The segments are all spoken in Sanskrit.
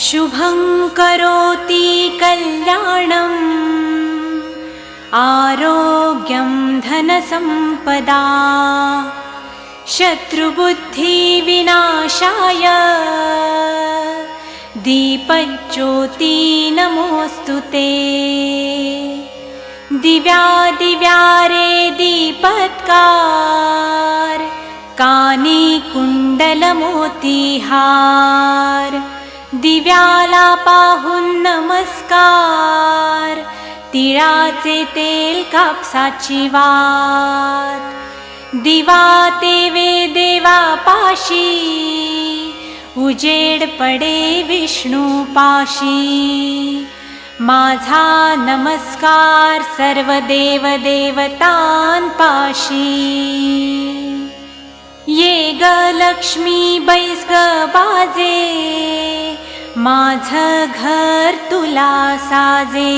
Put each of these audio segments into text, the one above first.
शुभं करोति कल्याणम् आरोग्यं धनसम्पदा शत्रुबुद्धिविनाशाय। दीपज्योति नमोऽस्तु ते। दिव्या दिव्यारे दीपत्कार कानि कुण्डलमोतिहार दिव्याला पाहून नमस्कार. तिळाचे तेल कापसाची वात. दिवा तेवे देवा पाशी उजेड पडे विष्णू पाशी माझा नमस्कार सर्व देव देवतां पाशी ये ग लक्ष्मी बैस ग बाजे. माझ घर तुला साजे.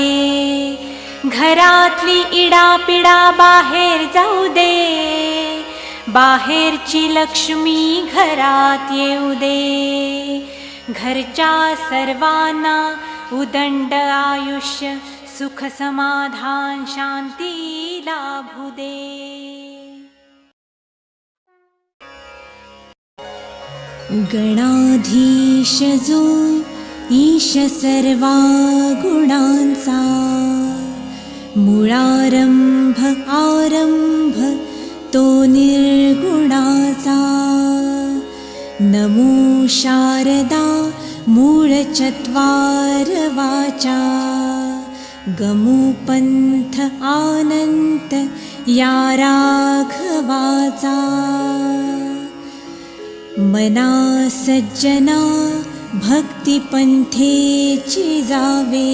घरातली इडापिडा बाहेर जाऊ दे. बाहेरची लक्ष्मी घरात येऊ दे. घरच्या सर्वांना उदंड आयुष्य सुख समाधान शांती लाभू दे. गणाधीश जो ईश सर्वा मुळारंभ आरंभ तो निर्गुणाचा। नमो शारदा मूळचत्वार वाचा गमुपन्थ राघवाचा मना सज्जना भक्तिपन्थेची जावे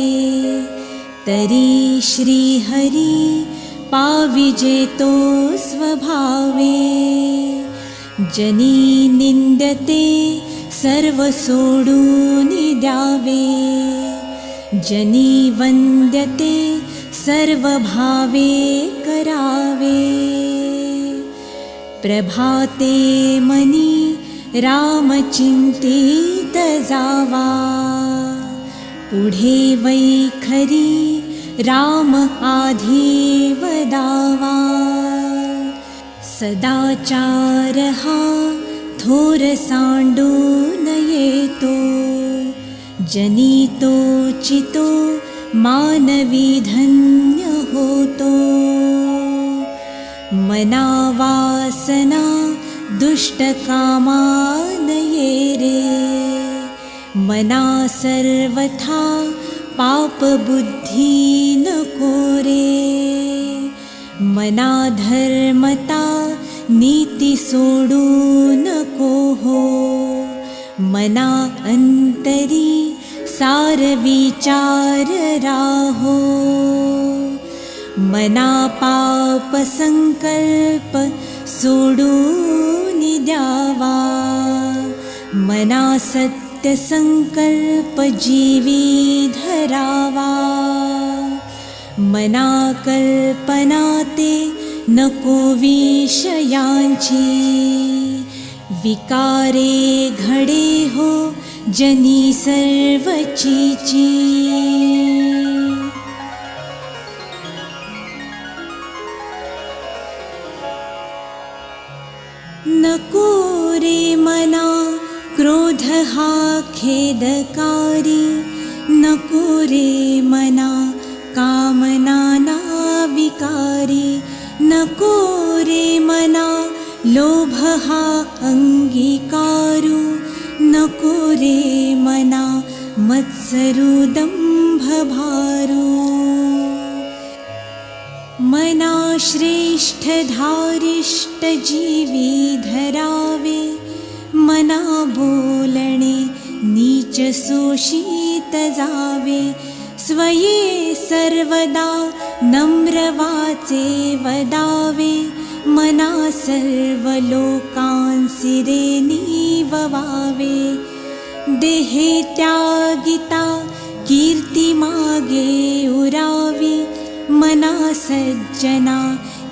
तरी श्रीहरी पाविजेतो स्वभावे। जनी निन्द्यते सर्व सोडून द्यावे। जनी वन्द्यते सर्व भावे करावे। प्रभाते मनी रामचिन्तित जावा पुढे वैखरी राम आधी वदावा सदाचार हा थोर सांडून येतो जनितो चितो मानवी धन्य होतो। मनावासना दुष्टकामानये रे मना सर्वथा पापबुद्धि न कोरे। मना धर्मता नीतिसोडु न कोहो। मना अन्तरी सारविचार राहो। मना पापसङ्कल्प सोडू निद्यावा मना सत्यसङ्कल्प जीवी धरावा। मना कल्पनाते नको विषयांची। विकारे घडे हो जनी सर्वचीची क्रोध खेदकारी नको रे मना कामना विकारी नको रे मना लोभ हा अङ्गीकारु नको रे मना मत्सरुदम्भभारू। मना श्रेष्ठधारिष्टजीवी धरावे मना बोलणे नीच शोषित जावे स्वये सर्वदा नम्रवाचे वदावे मना सर्वलोकांसिरे नीववावे देहे त्यागिता कीर्तिमागे उरावी मना सज्जना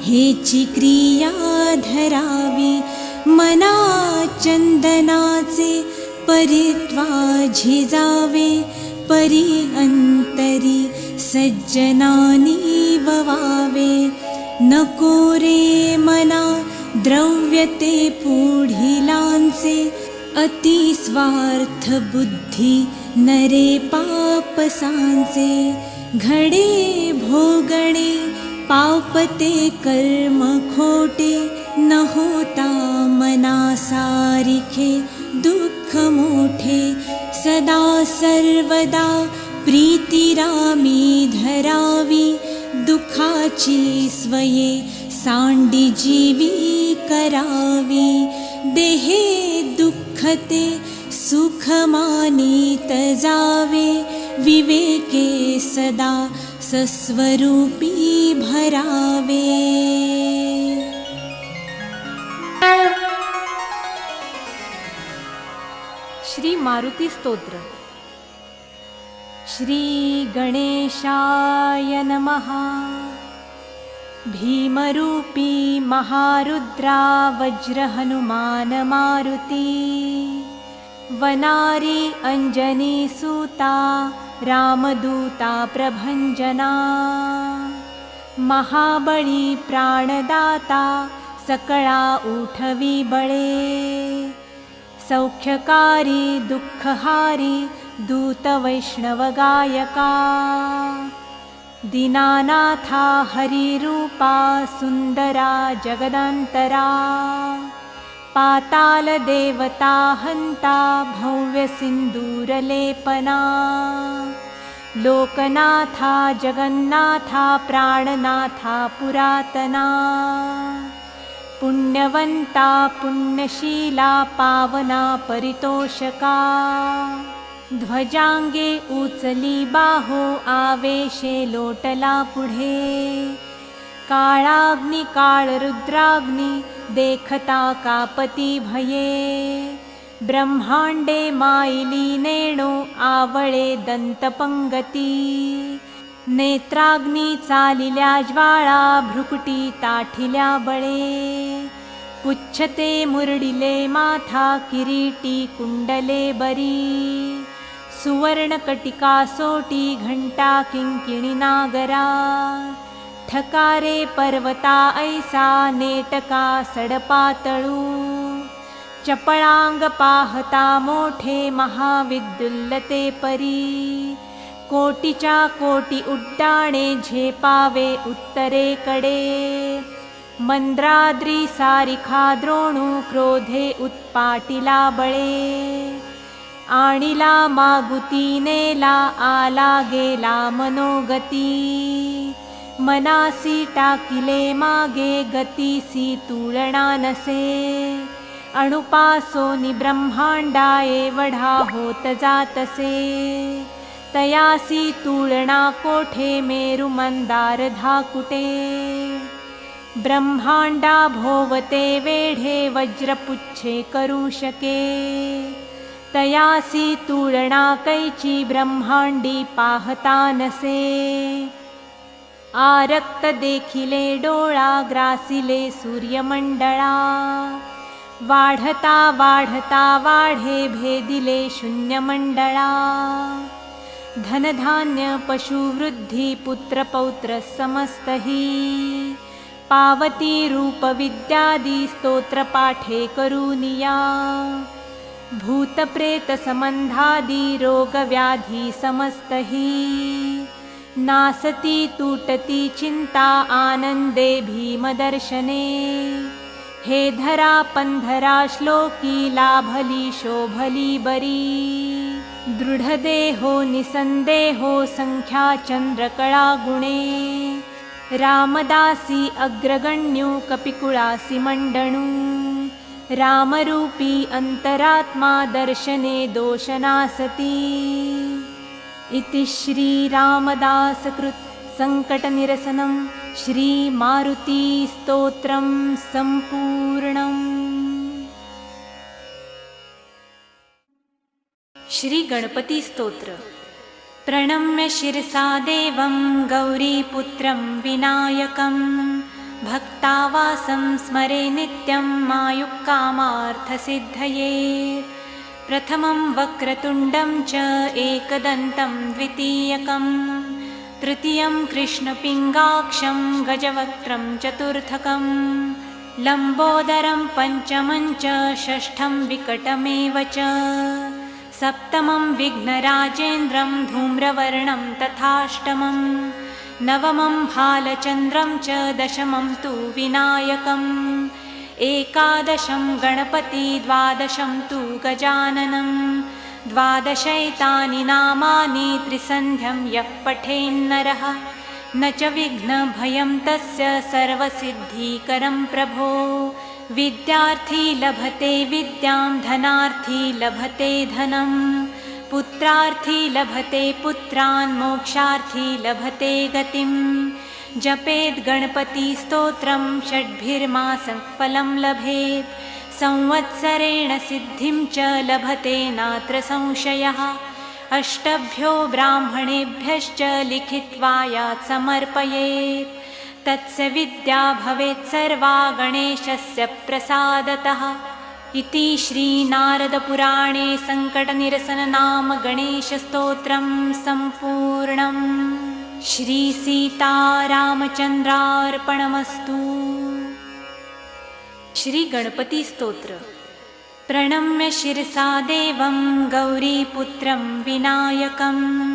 हेची क्रिया धरावी मना चंदनाचे परित्वा झिजावे परि अन्तरि सज्जनानि ववावे. नको रे मना द्रव्यते पुढिलांसे अतिस्वार्थबुद्धि नरे पापसांसे घडे भोगणे पापते कर्म खोटे न होता. मना सारिखे दुःख सदा सर्वदा प्रीतिरामी धरावी दुःखाची स्वये सांडी जीवी करावी। देहे दुःखते सुखमानीत जावे विवेके सदा सस्वरूपी भरावे श्री मारुती स्तोत्र श्री गणेशाय नमः भीमरूपी महारुद्रा वज्रहनुमान वनारी अञ्जनीसूता रामदूता प्रभञ्जना महाबळी प्राणदाता सकळा उठवी बळे सौख्यकारी दुःखहारी दूतवैष्णवगायका। दीनानाथा हरिरूपा सुन्दरा जगदन्तरा। पातालदेवता हन्ता भव्यसिन्दूरलेपना लोकनाथा जगन्नाथा प्राणनाथा पुरातना पुण्यवन्ता पुण्यशीला पावना परितोषका। ध्वजाङ्गे उचली बाहो आवेशे लोटला पुढे। काळाग्नि काळरुद्राग्नि देखता कापती भये। ब्रह्माण्डे मायिली नेणो आवळे दन्तपङ्गती नेत्राग्नी चालिल्या ज्वाळा भ्रुकुटी ताठिल्या बळे. पुच्छते मुरडिले माथा किरीटी कुंडले बरी. सुवर्णकटिका सोटी घंटा किंकिणी नागरा. ठकारे पर्वता ऐसा नेटका सडपातळू चपळांग पाहता मोठे महाविद्युल्लते परी. कोटीच्या कोटी उड्डाणे झेपावे उत्तरेकडे. मंद्राद्री सारिखा द्रोणू क्रोधे उत्पाटिला बळे. आणिला मागुती नेला आला गेला मनोगती. मनासी टाकिले मागे गतीसी तुळणा नसे. अणुपासोनि ब्रह्मांडा एवढा होत जातसे. तयासी तुळणा कोठे मेरु मन्दार धाकुटे। ब्रह्माण्डा भोवते वेढे वज्रपुच्छे करू शके। तयासी तुळणा कैची ब्रह्माण्डी पाहता नसे। आरक्त देखिले डोळा ग्रासिले सूर्यमण्डळा वाढता वाढता वाढे भेदिले शून्यमण्डळा धनधान्य पशुवृद्धि पुत्रपौत्र समस्तहि पावती रूपविद्यादि स्तोत्रपाठे करूनिया भूतप्रेतसम्बन्धादि रोगव्याधि समस्तहि नासति तूटति चिन्ता आनन्दे भीमदर्शने। हे धरा पन्धरा श्लोकी लाभली शोभली बरी दृढदेहो निसन्देहो सङ्ख्याचन्द्रकलागुणे रामदासी अग्रगण्यो कपिकुळासि मण्डणु। रामरूपी अन्तरात्मा दर्शने दोषनासति। इति श्रीरामदासकृत् सङ्कटनिरसनं श्रीमारुतीस्तोत्रं सम्पूर्णम् श्रीगणपतिस्तोत्र। प्रणम्य शिरसा देवं गौरीपुत्रं विनायकं। भक्तावासं स्मरे नित्यं मायुक्कामार्थसिद्धये। प्रथमं वक्रतुण्डं च एकदन्तं द्वितीयकम्। तृतीयं कृष्णपिङ्गाक्षं गजवक्त्रं चतुर्थकम्। लम्बोदरं पञ्चमं च षष्ठं विकटमेव च सप्तमं विघ्नराजेन्द्रं धूम्रवर्णं तथाष्टमं नवमं भालचन्द्रं च दशमं तु विनायकम् एकादशं गणपति द्वादशं तु गजाननं द्वादशैतानि नामानि त्रिसन्ध्यं यः पठेन्नरः न च विघ्नभयं तस्य सर्वसिद्धिकरं प्रभो विद्यार्थी लभते विद्यां धनार्थी लभते धनं। पुत्रार्थी लभते पुत्रान् मोक्षार्थी लभते गतिम् जपेद्गणपतिस्तोत्रं षड्भिर्मासं फलं लभेत्। संवत्सरेण सिद्धिं च लभते नात्र संशयः। अष्टभ्यो ब्राह्मणेभ्यश्च लिखित्वा यात् समर्पयेत् तस्य विद्या भवेत् सर्वा गणेशस्य प्रसादतः। इति श्रीनारदपुराणे सङ्कटनिरसननाम गणेशस्तोत्रं सम्पूर्णम्। श्रीसीतारामचन्द्रार्पणमस्तु। श्रीगणपतिस्तोत्र। प्रणम्य शिरसा देवं गौरीपुत्रं विनायकं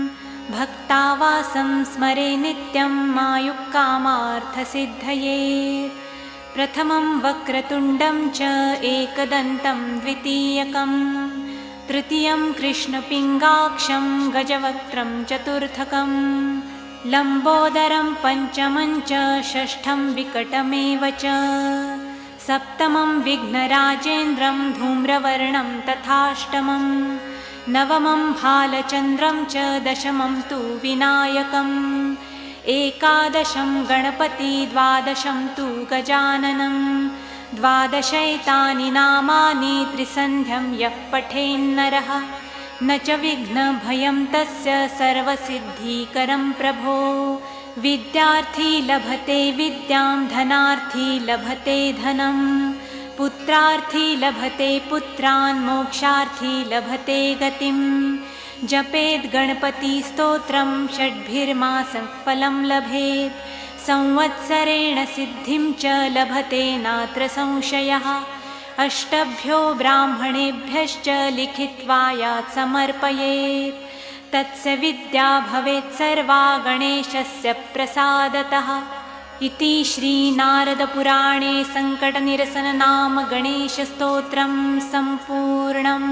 भक्तावासं स्मरे नित्यं मायुक्कामार्थसिद्धये। प्रथमं वक्रतुण्डं च एकदन्तं द्वितीयकं तृतीयं कृष्णपिङ्गाक्षं गजवक्त्रं चतुर्थकम्। लम्बोदरं पञ्चमं च षष्ठं विकटमेव च। सप्तमं विघ्नराजेन्द्रं धूम्रवर्णं तथाष्टमं नवमं भालचन्द्रं च दशमं तु विनायकम्। एकादशं गणपति द्वादशं तु गजाननं। द्वादशैतानि नामानि त्रिसन्ध्यं यः पठेन्नरः। न च विघ्नभयं तस्य सर्वसिद्धिकरं प्रभो। विद्यार्थी लभते विद्यां धनार्थी लभते धनं पुत्रार्थी लभते पुत्रान् मोक्षार्थी लभते गतिं जपेद् गणपतिस्तोत्रं षड्भिर्मासं फलं लभेत्। संवत्सरेण सिद्धिं च लभते नात्र संशयः। अष्टभ्यो ब्राह्मणेभ्यश्च लिखित्वा यात् समर्पयेत्। तस्य विद्या भवेत् सर्वा गणेशस्य प्रसादतः। इति श्रीनारदपुराणे सङ्कटनिरसननाम गणेशस्तोत्रं सम्पूर्णम्